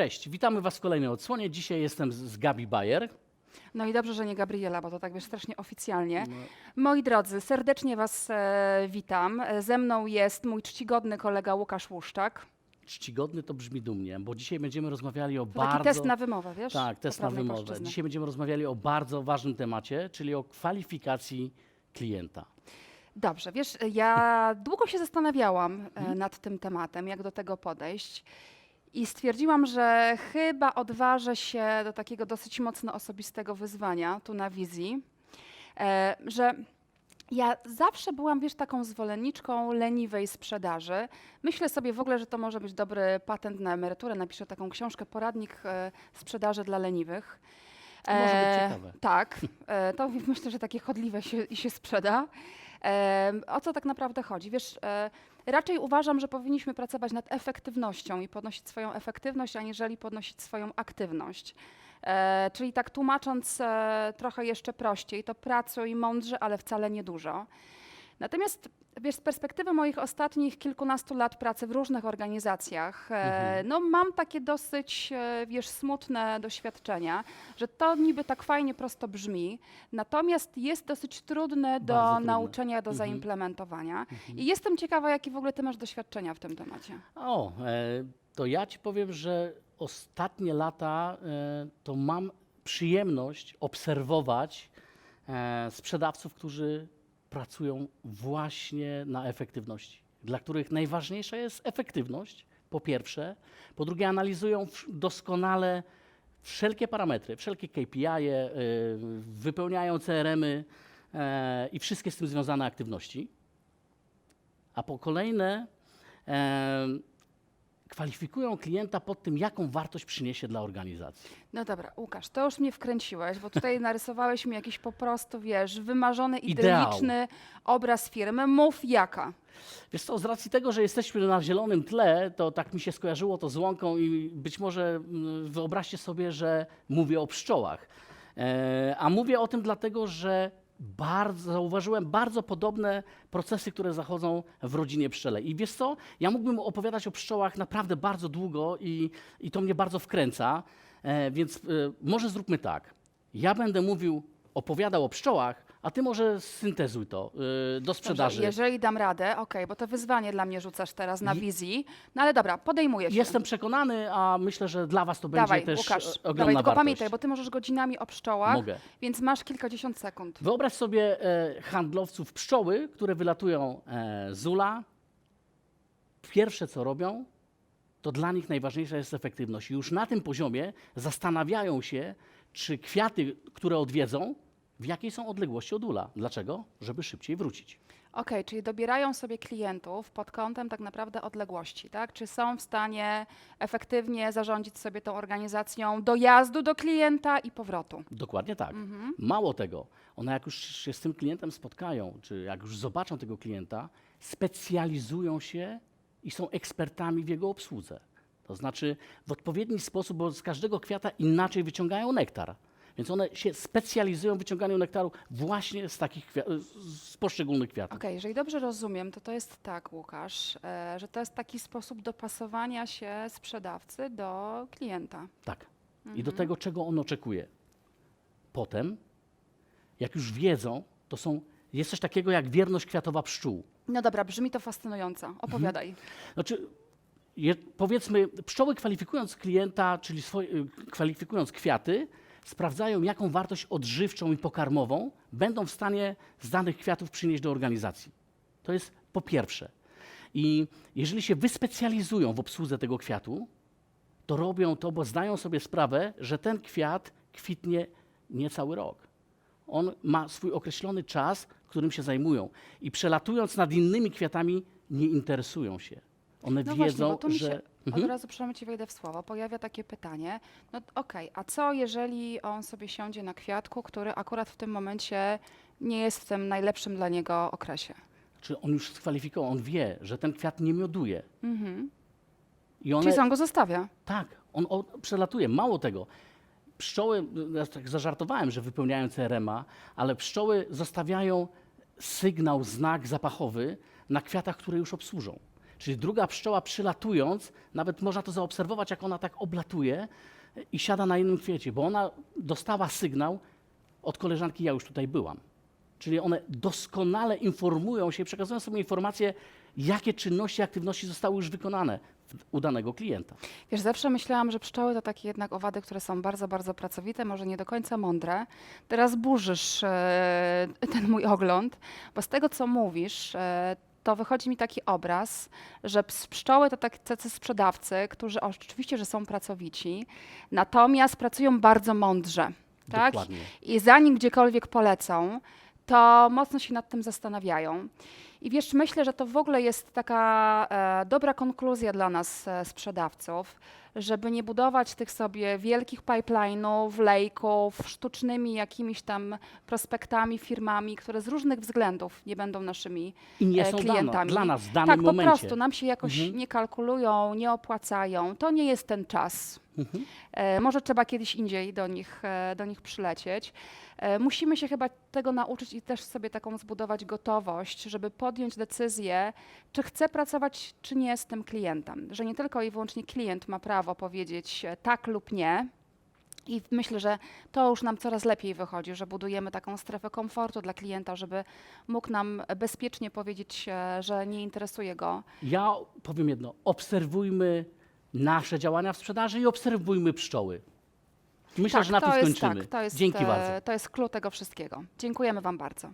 Cześć, witamy Was w kolejnej odsłonie. Dzisiaj jestem z- z Gabi Bayer. No i dobrze, że nie Gabriela, bo to tak wiesz strasznie oficjalnie. No. Moi drodzy, serdecznie Was e, witam. E, Ze mną jest mój czcigodny kolega Łukasz Łuszczak. Czcigodny to brzmi dumnie, bo dzisiaj będziemy rozmawiali o To bardzo... taki test na wymowę, wiesz? Tak, test na Poprawnej wymowę. polszczyzny. Dzisiaj będziemy rozmawiali o bardzo ważnym temacie, czyli o kwalifikacji klienta. Dobrze, wiesz, ja długo się zastanawiałam e, Mhm. nad tym tematem, jak do tego podejść. I stwierdziłam, że chyba odważę się do takiego dosyć mocno osobistego wyzwania tu na wizji, e, że ja zawsze byłam, wiesz, taką zwolenniczką leniwej sprzedaży. Myślę sobie w ogóle, że to może być dobry patent na emeryturę. Napiszę taką książkę, poradnik e, sprzedaży dla leniwych. To może być E, ciekawe. Tak, e, to myślę, że takie chodliwe się, się sprzeda. O co tak naprawdę chodzi? Wiesz, e, raczej uważam, że powinniśmy pracować nad efektywnością i podnosić swoją efektywność, aniżeli podnosić swoją aktywność. E, czyli tak tłumacząc e, trochę jeszcze prościej, to pracuj mądrze, ale wcale nie dużo. Natomiast wiesz, z perspektywy moich ostatnich kilkunastu lat pracy w różnych organizacjach, e, Mhm. no mam takie dosyć, e, wiesz, smutne doświadczenia, że to niby tak fajnie prosto brzmi, natomiast jest dosyć trudne do trudne. nauczenia, do Mhm. zaimplementowania. I jestem ciekawa, jakie w ogóle ty masz doświadczenia w tym temacie. O, e, to ja Ci powiem, że ostatnie lata e, to mam przyjemność obserwować e, sprzedawców, którzy pracują właśnie na efektywności, dla których najważniejsza jest efektywność, po pierwsze, po drugie analizują doskonale wszelkie parametry, wszelkie KPI, -e, wypełniają CRM-y e, i wszystkie z tym związane aktywności. A po kolejne e, kwalifikują klienta pod tym, jaką wartość przyniesie dla organizacji. No dobra, Łukasz, to już mnie wkręciłeś, bo tutaj narysowałeś mi jakiś po prostu, wiesz, wymarzony, Ideał. idylliczny obraz firmy. Mów jaka. Wiesz co, z racji tego, że jesteśmy na zielonym tle, to tak mi się skojarzyło to z łąką i być może mm, wyobraźcie sobie, że mówię o pszczołach. E, a mówię o tym dlatego, że bardzo, zauważyłem bardzo podobne procesy, które zachodzą w rodzinie pszczele. I wiesz co, ja mógłbym opowiadać o pszczołach naprawdę bardzo długo i, i to mnie bardzo wkręca, e, więc e, może zróbmy tak. Ja będę mówił, opowiadał o pszczołach, a ty może syntezuj to e, do sprzedaży. Dobrze, jeżeli dam radę, okej, bo to wyzwanie dla mnie rzucasz teraz na Je- wizji. No ale dobra, podejmuję się. Jestem przekonany, a myślę, że dla Was to będzie Dawaj, też Łukasz, e, ogromna dawaj, tylko wartość. pamiętaj, bo ty możesz godzinami o pszczołach, Mogę. więc masz kilkadziesiąt sekund. Wyobraź sobie e, handlowców pszczoły, które wylatują e, z ula. Pierwsze, co robią, to dla nich najważniejsza jest efektywność. Już na tym poziomie zastanawiają się, czy kwiaty, które odwiedzą, w jakiej są odległości od ula. Dlaczego? Żeby szybciej wrócić. Okej, czyli dobierają sobie klientów pod kątem tak naprawdę odległości, tak? Czy są w stanie efektywnie zarządzić sobie tą organizacją dojazdu do klienta i powrotu? Dokładnie tak. Mhm. Mało tego, one jak już się z tym klientem spotkają, czy jak już zobaczą tego klienta, specjalizują się i są ekspertami w jego obsłudze. To znaczy w odpowiedni sposób, bo z każdego kwiata inaczej wyciągają nektar. Więc one się specjalizują w wyciąganiu nektaru właśnie z takich z poszczególnych kwiatów. Okej, jeżeli dobrze rozumiem, to to jest tak, Łukasz, e, że to jest taki sposób dopasowania się sprzedawcy do klienta. Tak. I do tego, czego on oczekuje. Potem, jak już wiedzą, to są, jest coś takiego jak wierność kwiatowa pszczół. No dobra, brzmi to fascynująco. Opowiadaj. Znaczy, je, powiedzmy, pszczoły kwalifikując klienta, czyli swoje, y, kwalifikując kwiaty, sprawdzają, jaką wartość odżywczą i pokarmową będą w stanie z danych kwiatów przynieść do organizacji. To jest po pierwsze. I jeżeli się wyspecjalizują w obsłudze tego kwiatu, to robią to, bo zdają sobie sprawę, że ten kwiat kwitnie nie cały rok. On ma swój określony czas, którym się zajmują. I przelatując nad innymi kwiatami, nie interesują się. One No właśnie, wiedzą, mi że. się, Mhm. od razu przynajmniej ci wejdę w słowo, pojawia takie pytanie, no okej, a co jeżeli on sobie siądzie na kwiatku, który akurat w tym momencie nie jest w tym najlepszym dla niego okresie? Czy on już skwalifikował, on wie, że ten kwiat nie mioduje. Mhm. I one, Czyli on go zostawia. Tak, on o, przelatuje. Mało tego. Pszczoły, ja tak zażartowałem, że wypełniają CRM-a, ale pszczoły zostawiają sygnał, znak zapachowy na kwiatach, które już obsłużą. Czyli druga pszczoła przylatując, nawet można to zaobserwować, jak ona tak oblatuje i siada na innym kwiecie, bo ona dostała sygnał od koleżanki, ja już tutaj byłam. Czyli one doskonale informują się, przekazują sobie informacje, jakie czynności, aktywności zostały już wykonane u danego klienta. Wiesz, zawsze myślałam, że pszczoły to takie jednak owady, które są bardzo, bardzo pracowite, może nie do końca mądre. Teraz burzysz e, ten mój ogląd, bo z tego, co mówisz, e, to wychodzi mi taki obraz, że ps- pszczoły to tak tacy sprzedawcy, którzy oczywiście, że są pracowici, natomiast pracują bardzo mądrze. Tak? Dokładnie. I zanim gdziekolwiek polecą, to mocno się nad tym zastanawiają. I wiesz, myślę, że to w ogóle jest taka e, dobra konkluzja dla nas, e, sprzedawców, żeby nie budować tych sobie wielkich pipeline'ów, lejków, sztucznymi jakimiś tam prospektami, firmami, które z różnych względów nie będą naszymi I nie e, są klientami. Dane, dla nas w danym tak, momencie. po prostu nam się jakoś Mhm. nie kalkulują, nie opłacają. To nie jest ten czas. Mhm. Może trzeba kiedyś indziej do nich, e, do nich przylecieć. E, musimy się chyba tego nauczyć i też sobie taką zbudować gotowość, żeby podjąć decyzję, czy chcę pracować, czy nie z tym klientem. Że nie tylko i wyłącznie klient ma prawo powiedzieć tak lub nie. I myślę, że to już nam coraz lepiej wychodzi, że budujemy taką strefę komfortu dla klienta, żeby mógł nam bezpiecznie powiedzieć, że nie interesuje go Ja powiem jedno, obserwujmy nasze działania w sprzedaży i obserwujmy pszczoły. Myślę, że na to tym jest, skończymy. Tak, jest, Dzięki e, bardzo. To jest klucz tego wszystkiego. Dziękujemy Wam bardzo.